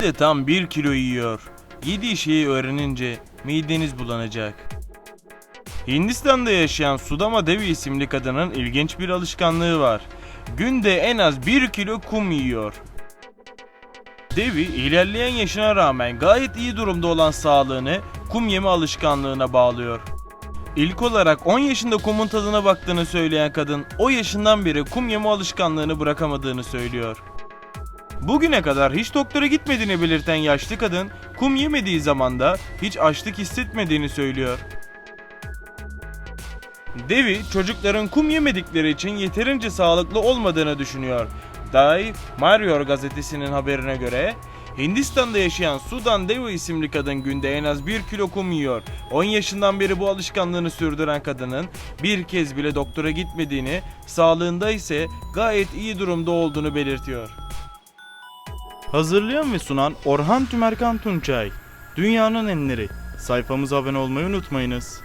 tam 1 kilo yiyor. Yediği şeyi öğrenince mideniz bulanacak. Hindistan'da yaşayan Sudama Devi isimli kadının ilginç bir alışkanlığı var. Günde en az 1 kilo kum yiyor. Devi ilerleyen yaşına rağmen gayet iyi durumda olan sağlığını kum yeme alışkanlığına bağlıyor. İlk olarak 10 yaşında kumun tadına baktığını söyleyen kadın o yaşından beri kum yeme alışkanlığını bırakamadığını söylüyor. Bugüne kadar hiç doktora gitmediğini belirten yaşlı kadın kum yemediği zaman da hiç açlık hissetmediğini söylüyor. Devi çocukların kum yemedikleri için yeterince sağlıklı olmadığını düşünüyor. Dai Marior gazetesinin haberine göre Hindistan'da yaşayan Sudan Devi isimli kadın günde en az 1 kilo kum yiyor. 10 yaşından beri bu alışkanlığını sürdüren kadının bir kez bile doktora gitmediğini, sağlığında ise gayet iyi durumda olduğunu belirtiyor. Hazırlayan ve sunan Orhan Tümerkan Tunçay. Dünyanın enleri. Sayfamıza abone olmayı unutmayınız.